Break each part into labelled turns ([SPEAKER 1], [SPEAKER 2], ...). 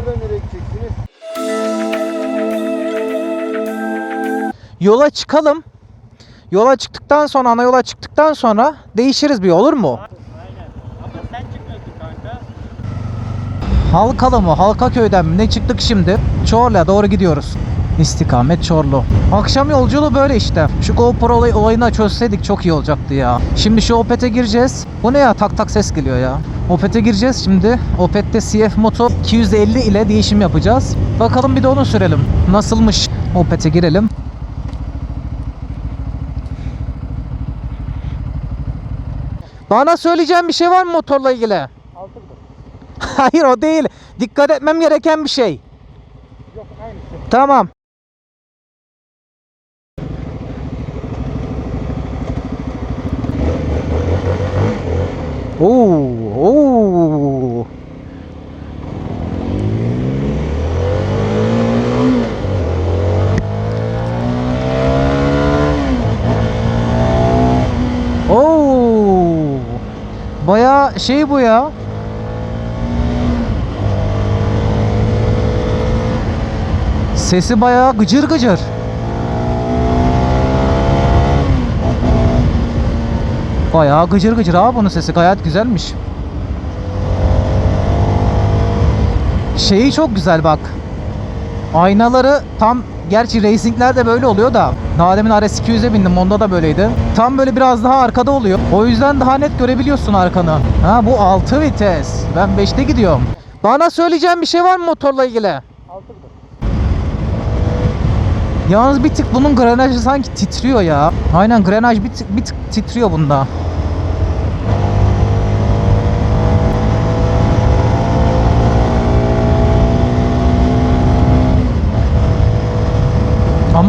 [SPEAKER 1] nereden nereye gideceksiniz?
[SPEAKER 2] Yola çıkalım. Yola çıktıktan sonra ana yola çıktıktan sonra değişiriz bir olur mu?
[SPEAKER 3] Aynen. Ama sen çıkmıyorsun kanka.
[SPEAKER 2] Halkalı mı? Halkaköy'den mi? Ne çıktık şimdi? Çorlu'ya doğru gidiyoruz. İstikamet Çorlu. Akşam yolculuğu böyle işte. Şu GoPro olay- olayını çözseydik çok iyi olacaktı ya. Şimdi şu Opet'e gireceğiz. Bu ne ya? Tak tak ses geliyor ya. Opet'e gireceğiz şimdi. Opet'te CF Moto 250 ile değişim yapacağız. Bakalım bir de onu sürelim. Nasılmış? Opet'e girelim. Bana söyleyeceğim bir şey var mı motorla ilgili? Hayır o değil. Dikkat etmem gereken bir şey.
[SPEAKER 1] Yok aynısı.
[SPEAKER 2] Tamam. Oo, oo. Oo. Bayağı şey bu ya. Sesi bayağı gıcır gıcır. Bayağı gıcır gıcır abi bunun sesi gayet güzelmiş. Şeyi çok güzel bak. Aynaları tam gerçi racinglerde böyle oluyor da daha demin RS200'e bindim onda da böyleydi. Tam böyle biraz daha arkada oluyor. O yüzden daha net görebiliyorsun arkanı. Ha bu 6 vites. Ben 5'te gidiyorum. Bana söyleyeceğim bir şey var mı motorla ilgili?
[SPEAKER 1] Altı mı?
[SPEAKER 2] Yalnız bir tık bunun grenajı sanki titriyor ya. Aynen grenaj bir tık, bir tık titriyor bunda.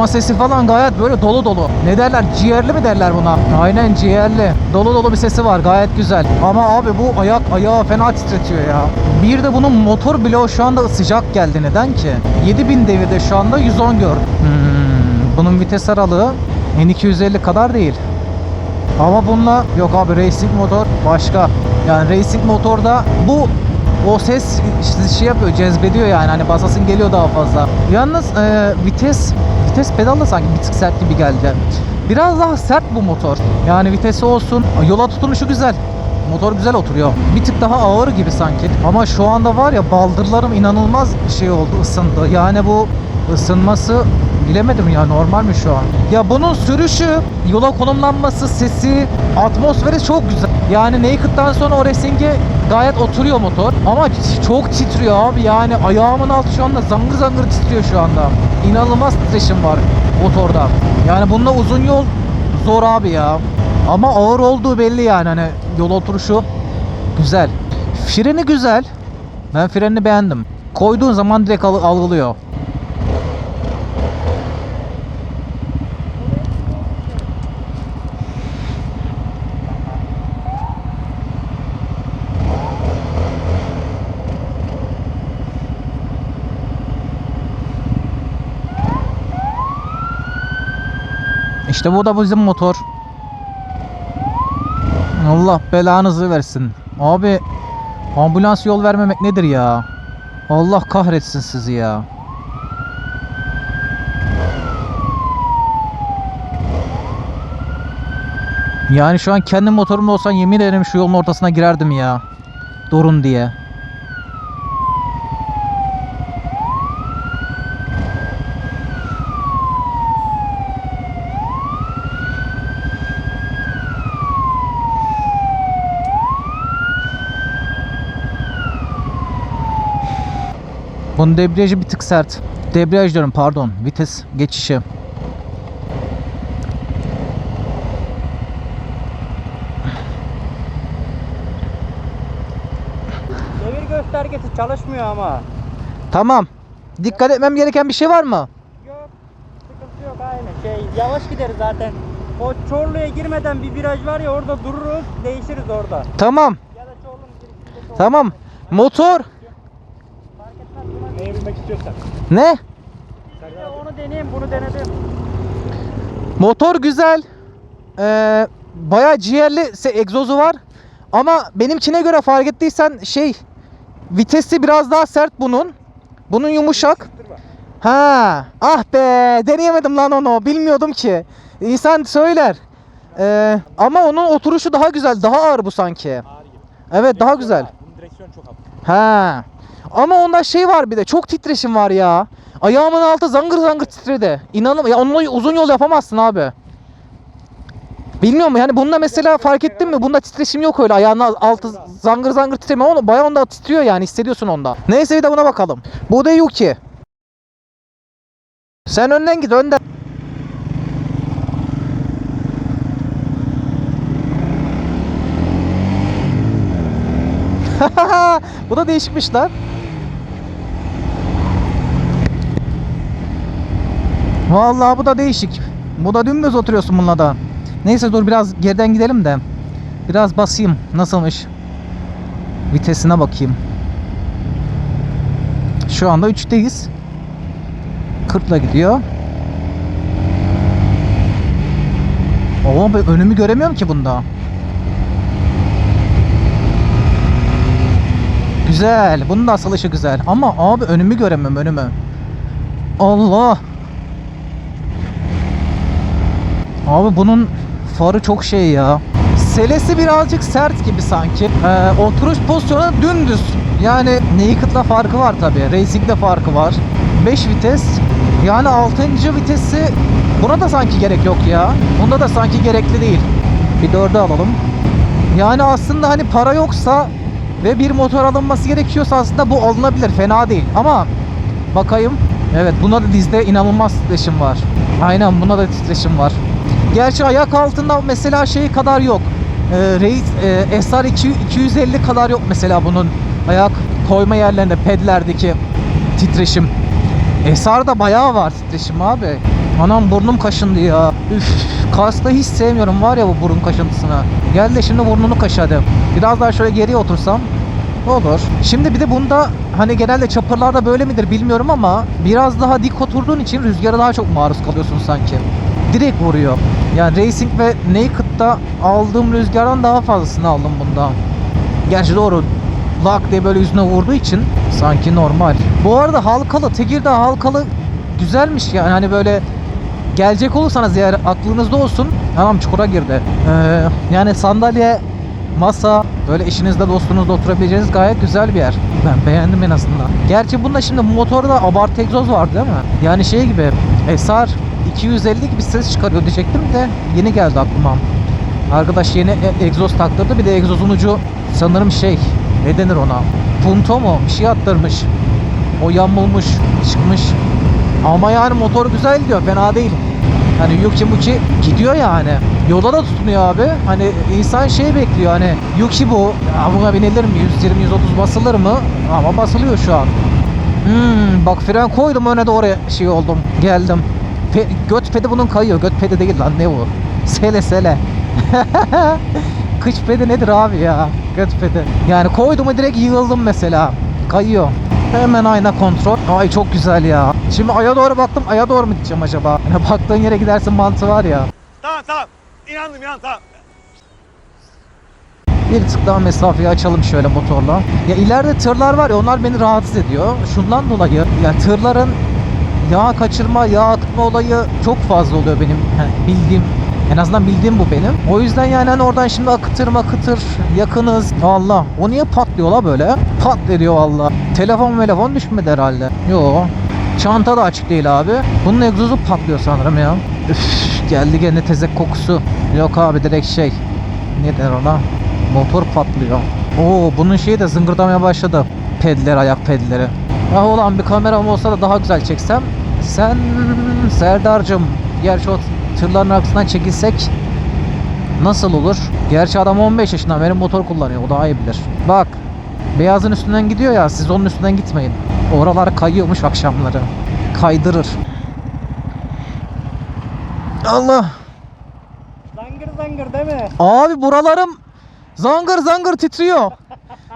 [SPEAKER 2] Ama sesi falan gayet böyle dolu dolu. Ne derler? Ciğerli mi derler buna? Aynen ciğerli. Dolu dolu bir sesi var. Gayet güzel. Ama abi bu ayak ayağı fena titretiyor ya. Bir de bunun motor bloğu şu anda sıcak geldi. Neden ki? 7000 devirde şu anda 110 gördüm. Hmm, bunun vites aralığı N250 kadar değil. Ama bununla yok abi racing motor başka. Yani racing motorda bu o ses şey yapıyor cezbediyor yani hani basasın geliyor daha fazla. Yalnız e, vites vites pedal da sanki bir tık sert gibi geldi. Biraz daha sert bu motor. Yani vitesi olsun yola tutunuşu güzel. Motor güzel oturuyor. Bir tık daha ağır gibi sanki. Ama şu anda var ya baldırlarım inanılmaz şey oldu ısındı. Yani bu ısınması bilemedim ya normal mi şu an? Ya bunun sürüşü, yola konumlanması, sesi, atmosferi çok güzel. Yani Naked'dan sonra o racing'e gayet oturuyor motor. Ama çok titriyor abi yani ayağımın altı şu anda zangır zangır titriyor şu anda. İnanılmaz titreşim var motorda. Yani bununla uzun yol zor abi ya. Ama ağır olduğu belli yani hani yol oturuşu güzel. Freni güzel. Ben frenini beğendim. Koyduğun zaman direkt al- algılıyor. İşte bu da bizim motor. Allah belanızı versin. Abi ambulans yol vermemek nedir ya? Allah kahretsin sizi ya. Yani şu an kendi motorumda olsan yemin ederim şu yolun ortasına girerdim ya. Durun diye. Bunun debriyajı bir tık sert. Debriyaj diyorum pardon. Vites geçişi.
[SPEAKER 3] Devir göstergesi çalışmıyor ama.
[SPEAKER 2] Tamam. Dikkat etmem gereken bir şey var mı?
[SPEAKER 3] Yok. Sıkıntı yok aynı. Şey yavaş gideriz zaten. O Çorlu'ya girmeden bir viraj var ya orada dururuz. Değişiriz orada.
[SPEAKER 2] Tamam.
[SPEAKER 3] Ya da Çorlu'nun girişinde.
[SPEAKER 2] Tamam. Motor.
[SPEAKER 1] Binmek istiyorsan.
[SPEAKER 2] ne?
[SPEAKER 3] De Onu deneyeyim bunu denedim.
[SPEAKER 2] Motor güzel. Ee, bayağı ciğerli egzozu var. Ama benimkine göre fark ettiysen şey vitesi biraz daha sert bunun. Bunun yumuşak. Ha. Ah be. Deneyemedim lan onu. Bilmiyordum ki. İnsan söyler. Ee, ama onun oturuşu daha güzel. Daha ağır bu sanki. Evet daha güzel.
[SPEAKER 1] Bunun direksiyonu çok hafif.
[SPEAKER 2] Ha. Ama onda şey var bir de. Çok titreşim var ya. Ayağımın altı zangır zangır titredi. İnanın ya onunla uzun yol yapamazsın abi. Bilmiyorum yani bunda mesela fark ettin mi? Bunda titreşim yok öyle. Ayağının altı zangır zangır titremiyor. Onu bayağı onda titriyor yani hissediyorsun onda. Neyse bir de buna bakalım. Bu da Yuki. Sen önden git önden. Bu da değişikmiş lan. Vallahi bu da değişik. Bu da dümdüz oturuyorsun bununla da. Neyse dur biraz geriden gidelim de. Biraz basayım. Nasılmış? Vitesine bakayım. Şu anda 3'teyiz. 40'la gidiyor. Oo ben önümü göremiyorum ki bunda. Güzel. Bunun da asılışı güzel. Ama abi önümü göremem önümü. Allah. Abi bunun farı çok şey ya. Selesi birazcık sert gibi sanki. Ee, oturuş pozisyonu dümdüz. Yani Naked'la farkı var tabi. Racing'de farkı var. 5 vites. Yani 6. vitesi buna da sanki gerek yok ya. Bunda da sanki gerekli değil. Bir 4'ü alalım. Yani aslında hani para yoksa ve bir motor alınması gerekiyorsa aslında bu alınabilir. Fena değil. Ama bakayım. Evet buna da dizde inanılmaz titreşim var. Aynen buna da titreşim var. Gerçi ayak altında mesela şey kadar yok. Ee, Reis, e, SR 250 kadar yok mesela bunun ayak koyma yerlerinde pedlerdeki titreşim. SR'da bayağı var titreşim abi. Anam burnum kaşındı ya. Üf, kasta hiç sevmiyorum var ya bu burun kaşıntısını. Gel de şimdi burnunu kaşı hadi. Biraz daha şöyle geriye otursam olur. Şimdi bir de bunda hani genelde çapırlarda böyle midir bilmiyorum ama biraz daha dik oturduğun için rüzgara daha çok maruz kalıyorsun sanki. Direkt vuruyor. Yani Racing ve Naked'da aldığım rüzgardan daha fazlasını aldım bunda. Gerçi doğru lak diye böyle yüzüne vurduğu için sanki normal. Bu arada halkalı, Tekirdağ halkalı güzelmiş yani hani böyle gelecek olursanız eğer aklınızda olsun. Tamam çukura girdi. Ee, yani sandalye, masa, böyle eşinizle dostunuzla oturabileceğiniz gayet güzel bir yer. Ben beğendim en azından. Gerçi bunda şimdi motorda abartı egzoz var değil mi? Yani şey gibi SR 250 gibi ses çıkarıyor diyecektim de yeni geldi aklıma. Arkadaş yeni e- egzoz taktırdı. Bir de egzozun ucu sanırım şey ne denir ona? Punto mu? Bir şey attırmış. O yamulmuş, çıkmış. Ama yani motor güzel diyor. Fena değil. Hani Yuki Muki gidiyor yani. Yola da tutmuyor abi. Hani insan şey bekliyor hani Yuki bu. Ya buna binilir mi? 120-130 basılır mı? Ama basılıyor şu an. Hmm, bak fren koydum öne doğru şey oldum. Geldim. Pe göt pedi bunun kayıyor. Göt pedi değil lan ne bu? Sele sele. Kıç pedi nedir abi ya? Göt pedi. Yani koydum mu direkt yığıldım mesela. Kayıyor. Hemen ayna kontrol. Ay çok güzel ya. Şimdi aya doğru baktım. Aya doğru mu gideceğim acaba? Yani baktığın yere gidersin mantığı var ya.
[SPEAKER 1] Tamam tamam. İnandım inan tamam.
[SPEAKER 2] Bir tık daha mesafeyi açalım şöyle motorla. Ya ileride tırlar var ya onlar beni rahatsız ediyor. Şundan dolayı ya tırların yağ kaçırma, yağ akıtma olayı çok fazla oluyor benim yani bildiğim en azından bildiğim bu benim. O yüzden yani hani oradan şimdi akıtır makıtır yakınız. Allah o niye patlıyor la böyle? Pat ediyor valla. Telefon telefon düşmedi herhalde. Yo. Çanta da açık değil abi. Bunun egzozu patlıyor sanırım ya. Üf, geldi gene tezek kokusu. Yok abi direkt şey. Ne der ona? Motor patlıyor. Oo bunun şeyi de zıngırdamaya başladı. Pedler, ayak pedleri. Ah ulan bir kameram olsa da daha güzel çeksem. Sen Serdar'cım gerçi o tırların arkasından çekilsek nasıl olur? Gerçi adam 15 yaşından beri motor kullanıyor. O daha iyi bilir. Bak beyazın üstünden gidiyor ya siz onun üstünden gitmeyin. Oralar kayıyormuş akşamları. Kaydırır. Allah.
[SPEAKER 3] Zangır zangır değil mi?
[SPEAKER 2] Abi buralarım zangır zangır titriyor.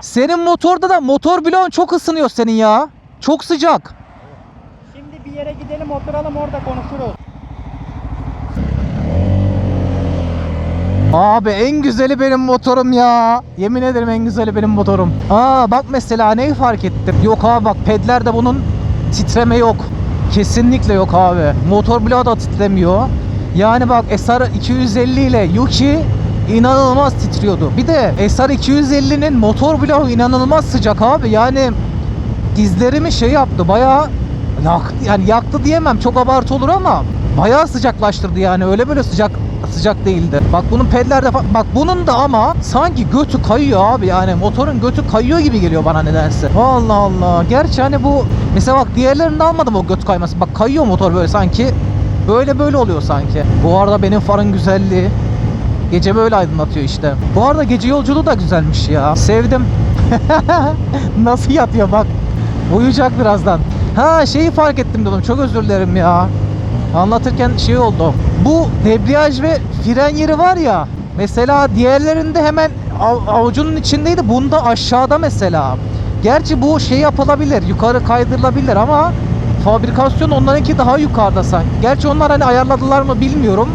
[SPEAKER 2] Senin motorda da motor bloğun çok ısınıyor senin ya. Çok sıcak.
[SPEAKER 3] Yere gidelim oturalım orada konuşuruz.
[SPEAKER 2] Abi en güzeli benim motorum ya. Yemin ederim en güzeli benim motorum. Aa bak mesela neyi fark ettim. Yok abi bak pedler de bunun titreme yok. Kesinlikle yok abi. Motor bloğu da titremiyor. Yani bak SR 250 ile Yuki inanılmaz titriyordu. Bir de SR 250'nin motor bloğu inanılmaz sıcak abi. Yani dizlerimi şey yaptı bayağı yaktı yani yaktı diyemem çok abartı olur ama bayağı sıcaklaştırdı yani öyle böyle sıcak sıcak değildi. Bak bunun pedlerde bak bunun da ama sanki götü kayıyor abi yani motorun götü kayıyor gibi geliyor bana nedense. Allah Allah. Gerçi hani bu mesela bak diğerlerinde almadım o göt kayması. Bak kayıyor motor böyle sanki. Böyle böyle oluyor sanki. Bu arada benim farın güzelliği Gece böyle aydınlatıyor işte. Bu arada gece yolculuğu da güzelmiş ya. Sevdim. Nasıl yatıyor bak. Uyuyacak birazdan. Ha şeyi fark ettim dedim. Çok özür dilerim ya. Anlatırken şey oldu. Bu debriyaj ve fren yeri var ya. Mesela diğerlerinde hemen av- avucunun içindeydi. Bunda aşağıda mesela. Gerçi bu şey yapılabilir. Yukarı kaydırılabilir ama fabrikasyon onlarınki daha yukarıda sanki. Gerçi onlar hani ayarladılar mı bilmiyorum.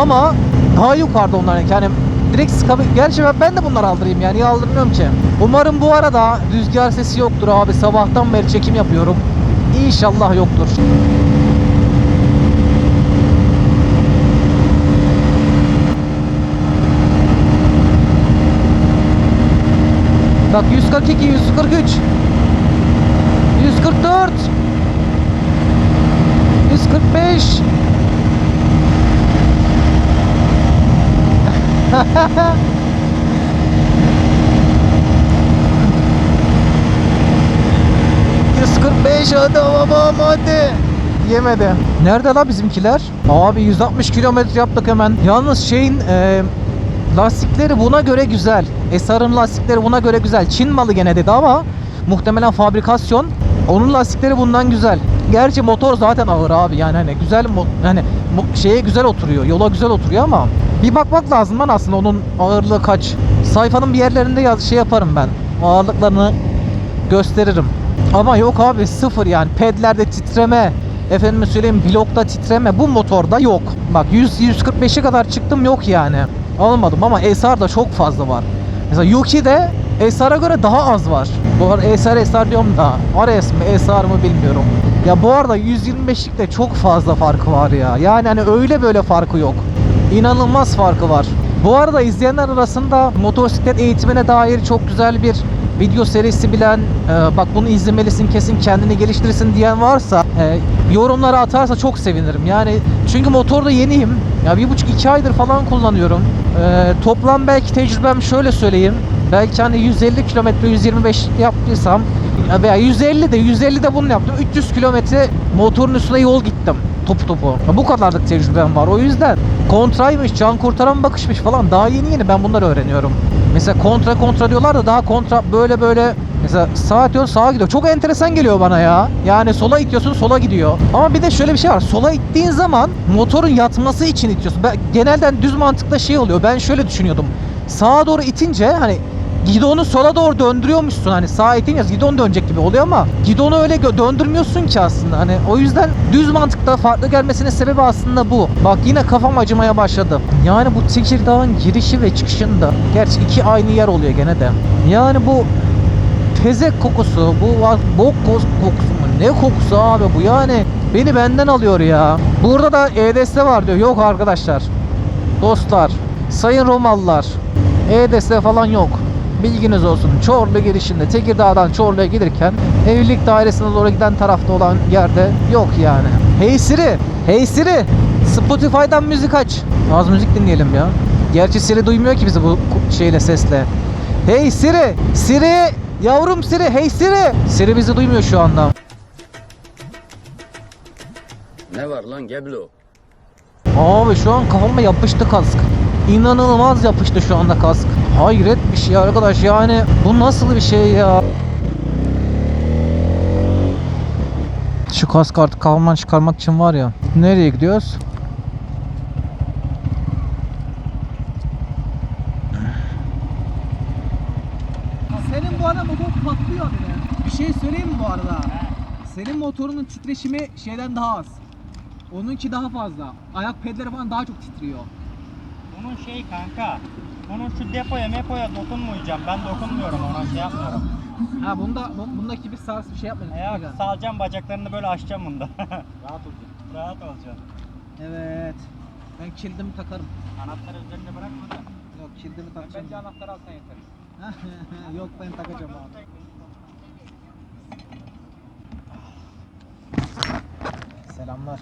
[SPEAKER 2] Ama daha yukarıda onlarınki. Hani direkt sıkabil... Gerçi ben de bunları aldırayım yani. Niye aldırmıyorum ki? Umarım bu arada rüzgar sesi yoktur abi. Sabahtan beri çekim yapıyorum. İnşallah yoktur. Bak 142, 143 144 145 145 hadi babam hadi. Yemedi. Nerede la bizimkiler? Abi 160 kilometre yaptık hemen. Yalnız şeyin e, lastikleri buna göre güzel. Esar'ın lastikleri buna göre güzel. Çin malı gene dedi ama muhtemelen fabrikasyon. Onun lastikleri bundan güzel. Gerçi motor zaten ağır abi yani hani güzel hani şeye güzel oturuyor. Yola güzel oturuyor ama bir bakmak lazım lan aslında onun ağırlığı kaç. Sayfanın bir yerlerinde yaz şey yaparım ben. Ağırlıklarını gösteririm. Ama yok abi sıfır yani pedlerde titreme efendime söyleyeyim blokta titreme bu motorda yok. Bak 100 145'e kadar çıktım yok yani. Almadım ama SR'da çok fazla var. Mesela Yuki'de SR'a göre daha az var. Bu arada SR SR diyorum da RS mi SR mı bilmiyorum. Ya bu arada 125'likte çok fazla farkı var ya. Yani hani öyle böyle farkı yok. İnanılmaz farkı var. Bu arada izleyenler arasında motosiklet eğitimine dair çok güzel bir video serisi bilen e, bak bunu izlemelisin kesin kendini geliştirirsin diyen varsa e, yorumlara atarsa çok sevinirim. Yani çünkü motorda yeniyim. Ya bir buçuk iki aydır falan kullanıyorum. E, toplam belki tecrübem şöyle söyleyeyim. Belki hani 150 kilometre 125 yaptıysam ya veya 150 de 150 de bunu yaptım. 300 kilometre motorun üstüne yol gittim topu topu. Bu kadarlık tecrübem var. O yüzden kontraymış, can kurtaran bakışmış falan daha yeni yeni ben bunları öğreniyorum. Mesela kontra kontra diyorlar da daha kontra böyle böyle mesela sağa diyor sağa gidiyor. Çok enteresan geliyor bana ya. Yani sola itiyorsun sola gidiyor. Ama bir de şöyle bir şey var. Sola ittiğin zaman motorun yatması için itiyorsun. Ben, genelden düz mantıkla şey oluyor. Ben şöyle düşünüyordum. Sağa doğru itince hani Gidonu sola doğru döndürüyormuşsun hani sağa itince gidon dönecek gibi oluyor ama gidonu öyle döndürmüyorsun ki aslında hani o yüzden düz mantıkta farklı gelmesinin sebebi aslında bu. Bak yine kafam acımaya başladı. Yani bu Tekirdağ'ın girişi ve çıkışında gerçi iki aynı yer oluyor gene de. Yani bu tezek kokusu, bu bok kokusu mu? Ne kokusu abi bu yani beni benden alıyor ya. Burada da EDS var diyor. Yok arkadaşlar. Dostlar, sayın Romalılar, EDS falan yok. Bilginiz olsun. Çorlu girişinde Tekirdağ'dan Çorlu'ya gelirken evlilik dairesine doğru giden tarafta olan yerde yok yani. Hey Siri, hey Siri. Spotify'dan müzik aç. Az müzik dinleyelim ya. Gerçi Siri duymuyor ki bizi bu şeyle sesle. Hey Siri, Siri, yavrum Siri, hey Siri. Siri bizi duymuyor şu anda.
[SPEAKER 4] Ne var lan Geblo?
[SPEAKER 2] Abi şu an kafama yapıştı kask. İnanılmaz yapıştı şu anda kask. Hayret bir şey arkadaş yani bu nasıl bir şey ya? Şu kask artık kafamdan çıkarmak için var ya. Nereye gidiyoruz? Senin bu arada motor patlıyor bile. Bir şey söyleyeyim mi bu arada? Senin motorunun titreşimi şeyden daha az. Onunki daha fazla. Ayak pedleri falan daha çok titriyor.
[SPEAKER 3] Bunun şey kanka. Bunun şu depoya mepoya dokunmayacağım. Ben dokunmuyorum ona şey yapmıyorum.
[SPEAKER 2] Ha bunda bu- bundaki bir sars bir şey yapmadık.
[SPEAKER 3] Ayak
[SPEAKER 2] Gan?
[SPEAKER 3] salacağım bacaklarını böyle açacağım bunda. Rahat olacaksın. Rahat olacaksın.
[SPEAKER 2] Evet. Ben kildimi takarım.
[SPEAKER 3] Anahtarı üzerinde bırakma da.
[SPEAKER 2] Yok kildimi takacağım.
[SPEAKER 3] anahtarı alsan yeter.
[SPEAKER 2] Yok ben takacağım abi. Selamlar.